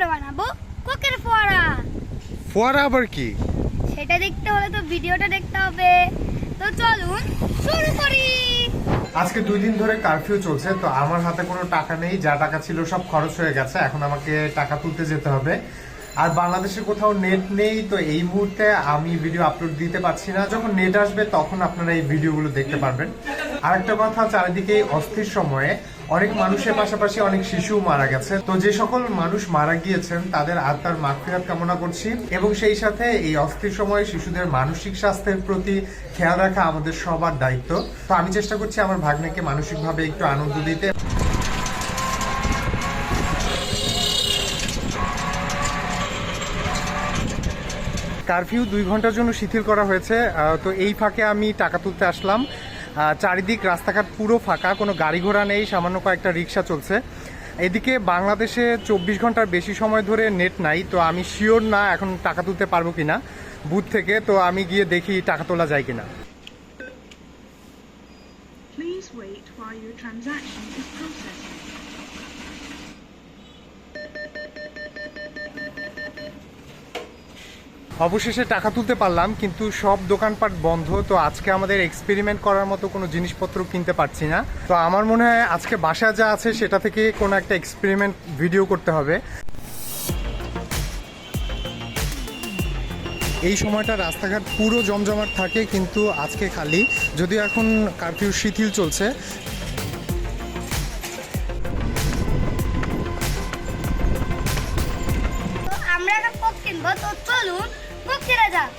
আমরা বানাবো কোকের ফোয়ারা। ফোয়ারা আবার কি? সেটা দেখতে হলে তো ভিডিওটা দেখতে হবে। তো চলুন শুরু করি। আজকে দুই দিন ধরে কারফিউ চলছে তো আমার হাতে কোনো টাকা নেই যা টাকা ছিল সব খরচ হয়ে গেছে এখন আমাকে টাকা তুলতে যেতে হবে। আর বাংলাদেশে কোথাও নেট নেই তো এই মুহূর্তে আমি ভিডিও আপলোড দিতে পারছি না। যখন নেট আসবে তখন আপনারা এই ভিডিওগুলো দেখতে পারবেন। আর একটা কথা চারিদিকে অস্থির সময়ে অনেক মানুষের পাশাপাশি অনেক শিশু মারা গেছে। তো যে সকল মানুষ মারা গিয়েছেন, তাদের আত্মার মাগফিরাত কামনা করছি এবং সেই সাথে এই অস্থির সময়ে শিশুদের মানসিক স্বাস্থ্যের প্রতি খেয়াল রাখা আমাদের সবার দায়িত্ব। তো আমি চেষ্টা করছি আমার ভাগ্নেকে মানসিকভাবে একটু আনন্দ দিতে। কারফিউ দুই ঘণ্টার জন্য শিথিল করা হয়েছে। তো এই ফাঁকে আমি টাকা তুলতে আসলাম। চারিদিক রাস্তাঘাট পুরো ফাঁকা, কোনো গাড়ি ঘোড়া নেই, সামান্য কয়েকটা রিক্সা চলছে এদিকে বাংলাদেশে চব্বিশ ঘণ্টার বেশি সময় ধরে নেট নাই, তো আমি শিওর না এখন টাকা তুলতে পারব কিনা, বুথ থেকে, তো আমি গিয়ে দেখি টাকা তোলা যায় কিনা Please wait while your transaction is. অবশেষে টাকা তুলতে পারলাম, কিন্তু সব দোকানপাট বন্ধ, তো আজকে আমাদের এক্সপেরিমেন্ট করার মতো কোনো জিনিসপত্র কিনতে পারছি না। তো আমার মনে হয় আজকে বাসায় যা আছে সেটা থেকে কোনো একটা এক্সপেরিমেন্ট ভিডিও করতে হবে। এই সময়টা রাস্তাঘাট পুরো জমজমাট থাকে, কিন্তু আজকে খালি, যদিও এখন কারফিউ শিথিল চলছে। আমরা কিনবো, তো চলুন কোক কেনা যাক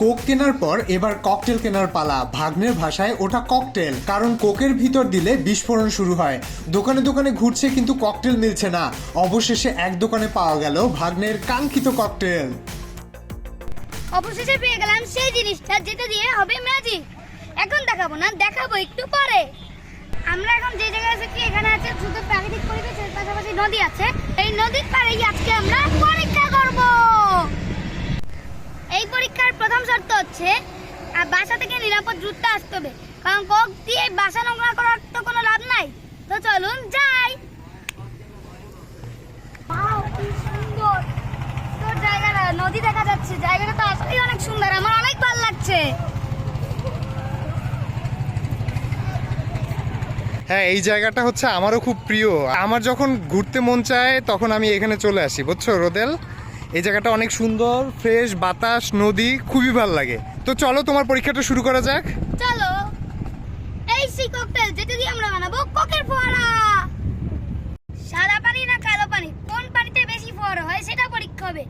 কোক কেনার পর এবার ককটেল কেনার পালা। ভাগ্নের ভাষায় ওটা ককটেল কারণ কোকের ভিতর দিলে বিস্ফোরণ শুরু হয়। দোকানে দোকানে ঘুরছে কিন্তু ককটেল মিলছে না। অবশেষে এক দোকানে পাওয়া গেল ভাগ্নের কাঙ্ক্ষিত ককটেল। অবশেষে পেয়ে গেলাম সেই জিনিসটা যেটা দিয়ে হবে ম্যাজিক এখন দেখাবো না দেখাবো একটু পরে। আমরা এখন যে জায়গায় আছি এখানে আছে শুধু প্রাকৃতিক পরিবেশের পাশাপাশি নদী আছে। এই নদীর পাড়েই আজকে আমরা পরীক্ষা করব। এই পরীক্ষার প্রথম শর্ত হচ্ছে বাসা থেকে নিরাপদ দূরত্বে আসতে হবে। কারণ কক দিয়ে বাসা নোংরা করার তো কোনো লাভ নাই। তো চলুন যাই। সুন্দর। জায়গাটা, নদী দেখা যাচ্ছে। জায়গাটা তো আসলেই অনেক সুন্দর। আমার হ্যাঁ এই জায়গাটা হচ্ছে আমারও খুব প্রিয়। আমার যখন ঘুরতে মন চায়, তখন আমি এখানে চলে আসি, বুঝছ, রোদেল? এই জায়গাটা অনেক সুন্দর ফ্রেশ বাতাস, নদী, খুবই ভালো লাগে। তো চলো, তোমার পরীক্ষাটা শুরু করা যাক। চলো। এই সি ককটেল, যেটা দিয়ে আমরা বানাবো কোকের ফোয়ারা। সাদা পানি না কালো পানি? কোন পানিতে বেশি ফোয়ারা হয় সেটা পরীক্ষা হবে।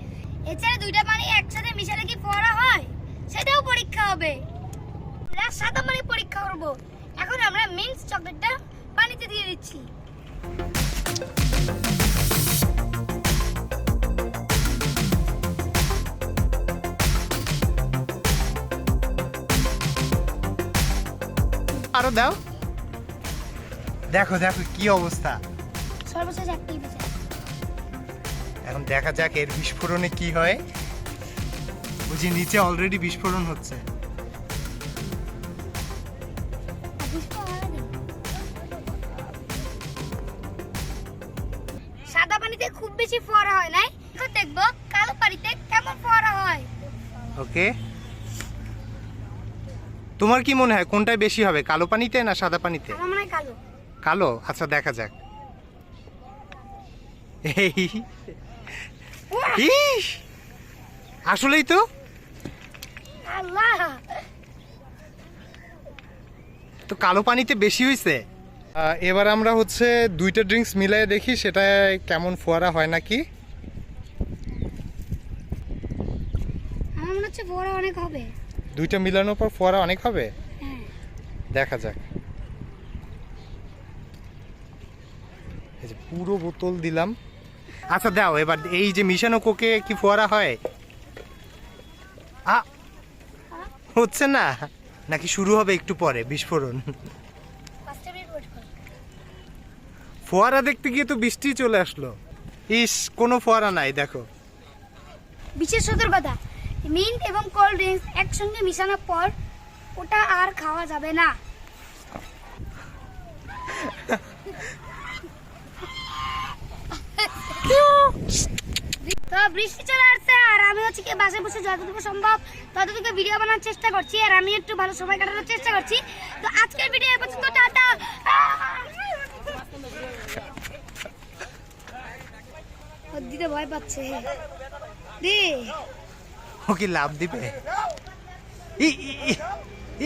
এছাড়া দুইটা পানি একসাথে মিশালে কি ফোয়ারা হয়? সেটাও পরীক্ষা হবে। আমরা সাদা পানি পরীক্ষা করব। এখন আমরা মিন্স চকলেটটা পানিতে দিয়ে দিচ্ছি। আরও দাও। দেখো দেখো কি অবস্থা। সর্বশেষ একটাই এখন দেখা যাক এর বিস্ফোরণে কি হয়। বুঝি নিচে অলরেডি বিস্ফোরণ হচ্ছে। বেশি ফোয়ারা হয় নাই? এখন দেখব কালো পানিতে কেমন ফোয়ারা হয়। ওকে। তোমার কি মনে হয় কোনটায় বেশি হবে কালো পানিতে না সাদা পানিতে? আমার মনে হয় কালো। কালো? আচ্ছা দেখা যাক। ইস! আসলেই তো। আল্লাহ! তো কালো পানিতে বেশি হয়েছে এবার আমরা হচ্ছে দুইটা ড্রিঙ্কস মিলাই দেখি সেটা কেমন ফোয়ারা হয় নাকি। আমার মনে হচ্ছে ফোয়ারা অনেক হবে। দুইটা মিলানোর পর ফোয়ারা অনেক হবে? হ্যাঁ। দেখা যাক। এই যে পুরো বোতল দিলাম। আচ্ছা দাও এবার এই যে মিশানো কোকে কি ফোয়ারা হয়? আ? হচ্ছে না? নাকি শুরু হবে একটু পরে বিস্ফোরণ? ফোয়ারা দেখতে গিয়ে তো বৃষ্টি চলে আসলো। ইস, কোনো ফোয়ারা নাই, দেখো। বিশেষ সতর্কতা মিন্ট এবং কোল্ড ড্রিঙ্কস একসঙ্গে মিশানোর পর ওটা আর খাওয়া যাবে না। তো বৃষ্টি চলে আসছে, আর আমি হচ্ছে কি বাসে বসে যতটুকু সম্ভব, ততটুকু ভিডিও বানানোর চেষ্টা করছি, আর আমি একটু ভালো সময় কাটানোর চেষ্টা করছি। তো আজকের ভিডিও এ পর্যন্ত, টাটা। দিতে ভয় পাচ্ছে। দি। ও কি লাভ দিবে? ই ই ই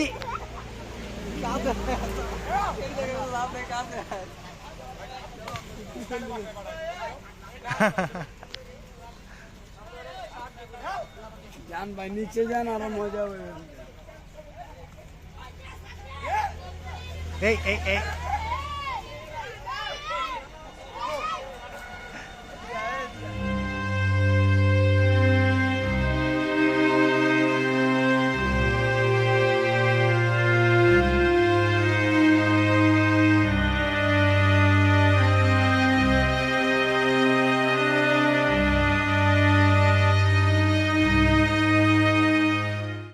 ই। যান ভাই নিচে যান আরও মজা হবে। এই এই এই।